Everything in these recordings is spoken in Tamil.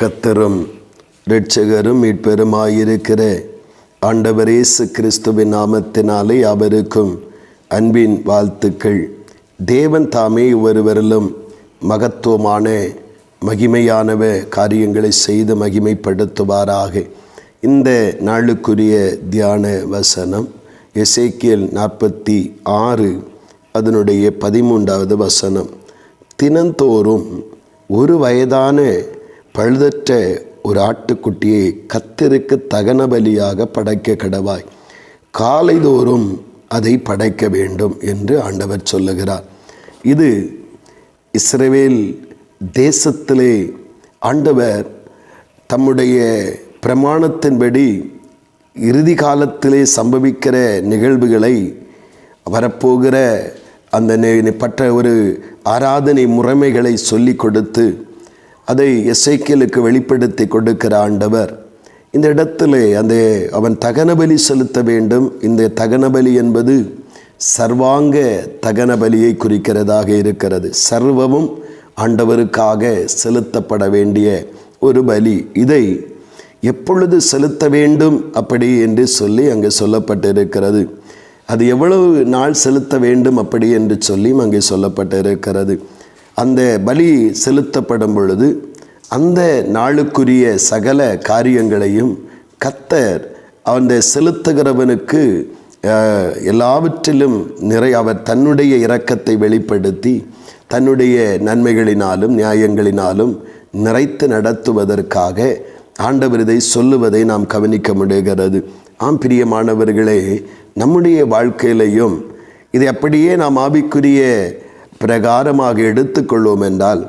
கத்தரும் ரட்சகரும் மீட்பெருமாயிருக்கிற ஆண்டவர் இயேசு கிறிஸ்துவின் நாமத்தினாலே அவருக்கும் அன்பின் வாழ்த்துக்கள். தேவன் தாமே ஒருவரிலும் மகத்துவமான மகிமையானவ காரியங்களை செய்து மகிமைப்படுத்துவாராக. இந்த நாளுக்குரிய தியான வசனம் எசேக்கியல் நாற்பத்தி ஆறு அதனுடைய பதிமூன்றாவது வசனம். தினந்தோறும் ஒரு வயதான பழுதற்ற ஒரு ஆட்டுக்குட்டியை கத்திற்கு தகன பலியாக படைக்க கடவாய். காலைதோறும் அதை படைக்க வேண்டும் என்று ஆண்டவர் சொல்லுகிறார். இது இஸ்ரேவேல் தேசத்திலே ஆண்டவர் தம்முடைய பிரமாணத்தின்படி இறுதி காலத்திலே சம்பவிக்கிற நிகழ்வுகளை வரப்போகிற அந்த நெ- ஒரு ஆராதனை முறைமைகளை சொல்லி கொடுத்து அதை எசைக்கியலுக்கு வெளிப்படுத்தி கொடுக்கிற ஆண்டவர். இந்த இடத்திலே அந்த அவன் தகனபலி செலுத்த வேண்டும். இந்த தகனபலி என்பது சர்வாங்க தகனபலியை குறிக்கிறதாக இருக்கிறது. சர்வமும் ஆண்டவருக்காக செலுத்தப்பட வேண்டிய ஒரு பலி. இதை எப்பொழுது செலுத்த வேண்டும் அப்படி என்று சொல்லி அங்கே சொல்லப்பட்டிருக்கிறது. அது எவ்வளவு நாள் செலுத்த வேண்டும் அப்படி என்று சொல்லியும் அங்கே சொல்லப்பட்டிருக்கிறது. அந்த பலி செலுத்தப்படும் பொழுது அந்த நாளுக்குரிய சகல காரியங்களையும் கத்தர் அந்த செலுத்துகிறவனுக்கு எல்லாவற்றிலும் நிறை அவர் தன்னுடைய இரக்கத்தை வெளிப்படுத்தி தன்னுடைய நன்மைகளினாலும் நியாயங்களினாலும் நிறைத்து நடத்துவதற்காக ஆண்டவர் இதை சொல்லுவதை நாம் கவனிக்க முடிகிறது. ஆம் பிரியமானவர்களே நம்முடைய வாழ்க்கையிலையும் இதை அப்படியே நாம் ஆவிக்குரிய பிரகாரமாக எடுத்துக்கொள்வோம் என்றால்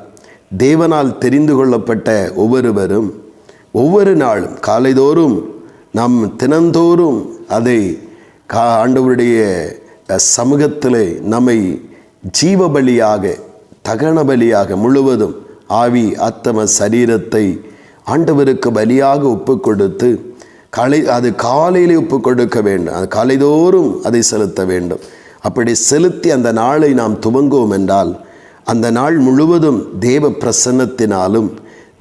தேவனால் தெரிந்து கொள்ளப்பட்ட ஒவ்வொருவரும் ஒவ்வொரு நாளும் காலைதோறும் நாம் தினந்தோறும் அதை கா ஆண்டவருடைய சமூகத்தில் சமூகத்திலே நம்மை ஜீவபலியாக தகன பலியாக முழுவதும் ஆவி அத்தம சரீரத்தை ஆண்டவருக்கு பலியாக ஒப்பு கொடுத்து காலை அது காலையிலே ஒப்பு கொடுக்க வேண்டும். அது காலைதோறும் அதை செலுத்த வேண்டும். அப்படி செலுத்தி அந்த நாளை நாம் துவங்குவோம் என்றால் அந்த நாள் முழுவதும் தேவ பிரசன்னத்தினாலும்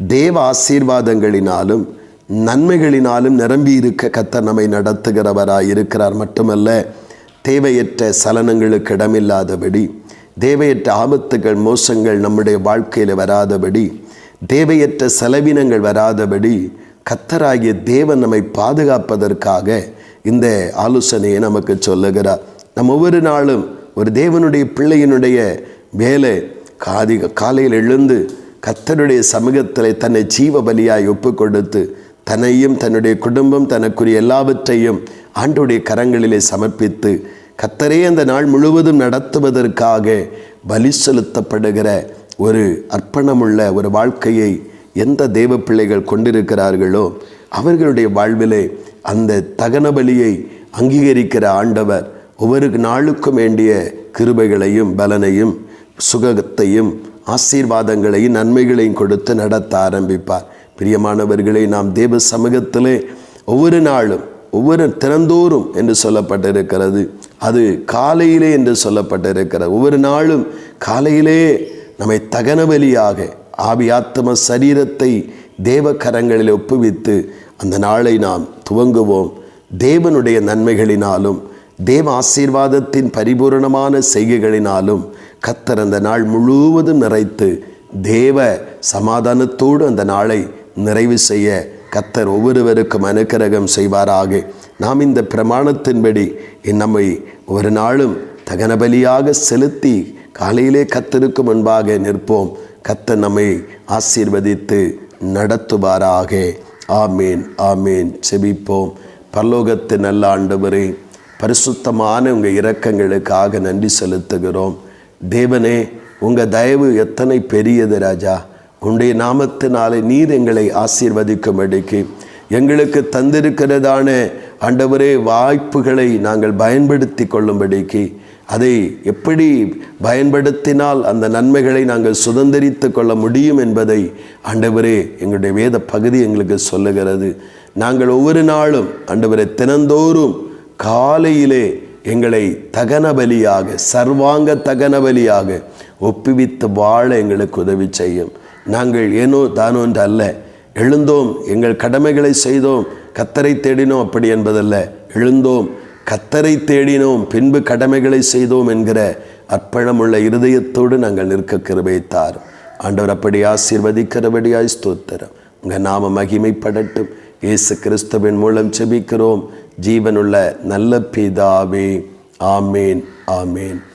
தேவ ஆசீர்வாதங்களினாலும் நன்மைகளினாலும் நிரம்பி இருக்க கத்தர் நம்மை நடத்துகிறவராய் இருக்கிறார் மட்டுமல்ல தேவையற்ற சலனங்களுக்கு இடமில்லாதபடி தேவையற்ற ஆபத்துகள் மோசங்கள் நம்முடைய வாழ்க்கையில் வராதபடி தேவையற்ற செலவினங்கள் வராதபடி கத்தராகிய தேவன் நம்மை பாதுகாப்பதற்காக இந்த ஆலோசனையை நமக்கு சொல்லுகிறார். நம் ஒவ்வொரு நாளும் ஒரு தேவனுடைய பிள்ளையினுடைய வேலை காதி காலையில் எழுந்து கத்தருடைய சமூகத்தில் தன்னை ஜீவ பலியாய் ஒப்பு கொடுத்து தன்னையும் தன்னுடைய குடும்பம் தனக்குரிய எல்லாவற்றையும் ஆண்டுடைய கரங்களிலே சமர்ப்பித்து கத்தரே அந்த நாள் முழுவதும் நடத்துவதற்காக பலி செலுத்தப்படுகிற ஒரு அர்ப்பணமுள்ள ஒரு வாழ்க்கையை எந்த தெய்வ பிள்ளைகள் கொண்டிருக்கிறார்களோ அவர்களுடைய வாழ்விலே அந்த தகன பலியை அங்கீகரிக்கிற ஆண்டவர் ஒவ்வொரு நாளுக்கும் வேண்டிய கிருபைகளையும் பலனையும் சுகத்தையும் ஆசீர்வாதங்களையும் நன்மைகளையும் கொடுத்து நடத்த ஆரம்பிப்பார். பிரியமானவர்களை நாம் தேவ சமூகத்திலே ஒவ்வொரு நாளும் ஒவ்வொரு திறந்தோறும் என்று சொல்லப்பட்டிருக்கிறது. அது காலையிலே என்று சொல்லப்பட்டிருக்கிறது. ஒவ்வொரு நாளும் காலையிலே நம்மை தகன பலியாக ஆவி ஆத்ம சரீரத்தை தேவ கரங்களில் ஒப்புவித்து அந்த நாளை நாம் துவங்குவோம். தேவனுடைய நன்மைகளினாலும் தேவ ஆசீர்வாதத்தின் பரிபூரணமான செய்கைகளினாலும் கத்தர் அந்த நாள் முழுவதும் நிறைத்து தேவ சமாதானத்தோடு அந்த நாளை நிறைவு செய்ய கத்தர் ஒவ்வொருவருக்கும் அனுக்கிரகம் செய்வாராக. நாம் இந்த பிரமாணத்தின்படி நம்மை ஒரு நாளும் தகனபலியாக செலுத்தி காலையிலே கத்தருக்கு முன்பாக நிற்போம். கத்தர் நம்மை ஆசீர்வதித்து நடத்துவாராக. ஆமேன் ஆமேன். செபிப்போம். பரலோகத்து நல்ல ஆண்டவரே பரிசுத்தமான உங்கள் இரக்கங்களுக்காக நன்றி செலுத்துகிறோம். தேவனே உங்கள் தயவு எத்தனை பெரியது ராஜா. உன்னுடைய நாமத்தினாலே நீர் எங்களை ஆசீர்வதிக்கும்படிக்கு எங்களுக்கு தந்திருக்கிறதான ஆண்டவரே வாய்ப்புகளை நாங்கள் பயன்படுத்தி கொள்ளும்படிக்கு அதை எப்படி பயன்படுத்தினால் அந்த நன்மைகளை நாங்கள் சுதந்திரித்து கொள்ள முடியும் என்பதை ஆண்டவரே எங்களுடைய வேத பகுதி எங்களுக்கு சொல்லுகிறது. நாங்கள் ஒவ்வொரு நாளும் ஆண்டவரே தினந்தோறும் காலையிலே எங்களை தகனபலியாக சர்வாங்க தகனபலியாக ஒப்புவித்து வாழ எங்களுக்கு உதவி செய்யும். நாங்கள் ஏனோ தானோன்று அல்ல எழுந்தோம் எங்கள் கடமைகளை செய்தோம் கத்தரை தேடினோம் அப்படி என்பதல்ல எழுந்தோம் கத்தரை தேடினோம் பின்பு கடமைகளை செய்தோம் என்கிற அர்ப்பணமுள்ள இருதயத்தோடு நாங்கள் நிற்க கிருபைத்தார் ஆண்டவர் அப்படி ஆசீர்வதிக்கிறபடியாய் ஸ்தோத்திரம். உங்கள் நாம மகிமைப்படட்டும். இயேசு கிறிஸ்துவின் மூலம் செபிக்கிறோம் ஜீவனுள்ள நல்ல பிதாவே. ஆமேன் ஆமேன்.